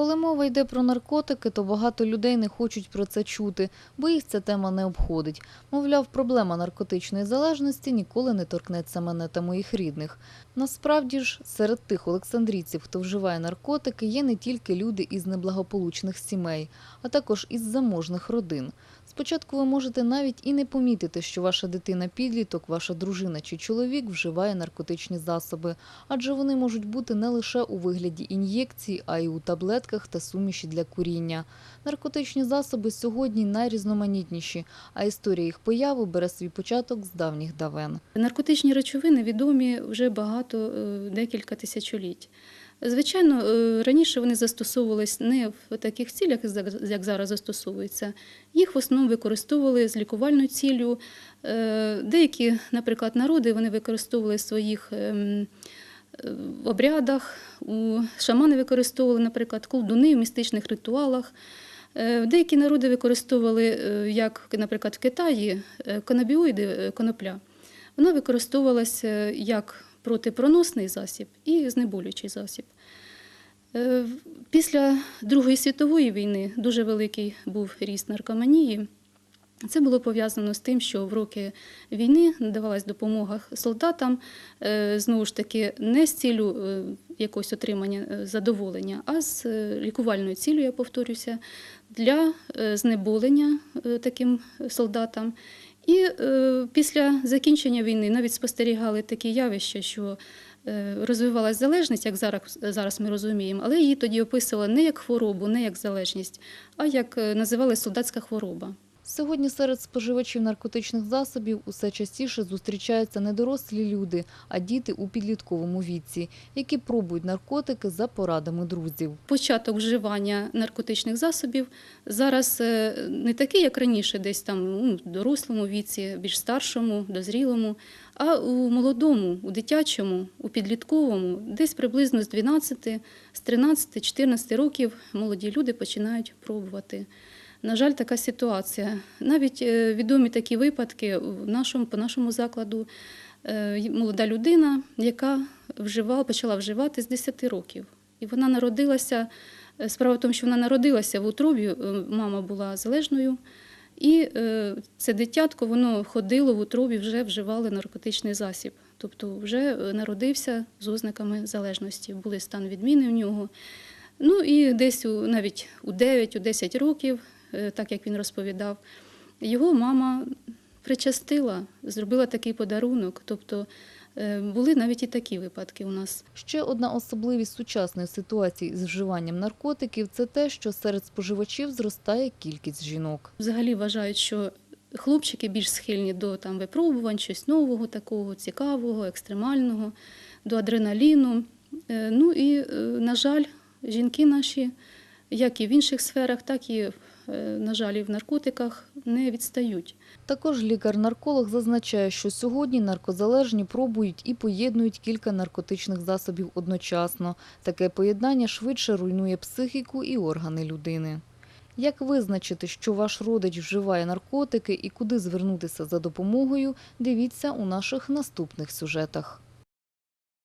Коли мова йде про наркотики, то багато людей не хочуть про це чути, бо їх ця тема не обходить. Мовляв, проблема наркотичної залежності ніколи не торкнеться мене та моїх рідних. Насправді ж, серед тих олександрійців, хто вживає наркотики, є не тільки люди із неблагополучних сімей, а також із заможних родин. Спочатку ви можете навіть і не помітити, що ваша дитина-підліток, ваша дружина чи чоловік вживає наркотичні засоби, адже вони можуть бути не лише у вигляді ін'єкцій, а й у таблетках та суміші для куріння. Наркотичні засоби сьогодні найрізноманітніші, а історія їх появи бере свій початок з давніх давен. Наркотичні речовини відомі вже багато, е, декілька тисячоліть. Звичайно, е, раніше вони застосовувались не в таких цілях, як зараз застосовуються. Їх в основному використовували з лікувальною ціллю. Е, Деякі, наприклад, народи вони використовували в своїх ем, е, обрядах. Шамани використовували, наприклад, колдуни в містичних ритуалах. Деякі народи використовували, як, наприклад, в Китаї, канабіоїди, е, конопля. Вона використовувалася як протипроносний засіб і знеболюючий засіб. Е, Після Другої світової війни дуже великий був ріст наркоманії. Це було пов'язано з тим, що в роки війни надавалась допомога солдатам, е, знову ж таки, не з цілю е, якогось отримання задоволення, а з лікувальною цілею, я повторюся, для знеболення таким солдатам. І після закінчення війни навіть спостерігали такі явища, що е, розвивалася залежність, як зараз, зараз ми розуміємо, але її тоді описували не як хворобу, не як залежність, а як е, називали солдатська хвороба. Сьогодні серед споживачів наркотичних засобів усе частіше зустрічаються не дорослі люди, а діти у підлітковому віці, які пробують наркотики за порадами друзів. Початок вживання наркотичних засобів зараз е, не такий, як раніше, десь там ну, в дорослому віці, більш старшому, дозрілому, а у молодому, у дитячому, у підлітковому, десь приблизно з 12, з 13, 14 років молоді люди починають пробувати. На жаль, така ситуація. Навіть е, відомі такі випадки в нашому, по нашому закладу. Е, Молода людина, яка вживала, почала вживати з 10 років. І вона народилася. е, Справа в тому, що вона народилася в утробі, мама була залежною, і це дитятко воно ходило в утробі, вже вживали наркотичний засіб. Тобто вже народився з ознаками залежності, були стан відміни в нього. Ну і десь у, навіть у 9-10 років, так як він розповідав, його мама причастила, зробила такий подарунок. Тобто е, були навіть і такі випадки у нас. Ще одна особливість сучасної ситуації з вживанням наркотиків – це те, що серед споживачів зростає кількість жінок. Взагалі вважають, що хлопчики більш схильні до там, випробувань, щось нового, такого цікавого, екстремального, до адреналіну. Е, Ну і, е, на жаль, жінки наші, як і в інших сферах, так і, е, на жаль, в наркотиках не відстають. Також лікар-нарколог зазначає, що сьогодні наркозалежні пробують і поєднують кілька наркотичних засобів одночасно. Таке поєднання швидше руйнує психіку і органи людини. Як визначити, що ваш родич вживає наркотики і куди звернутися за допомогою, дивіться у наших наступних сюжетах.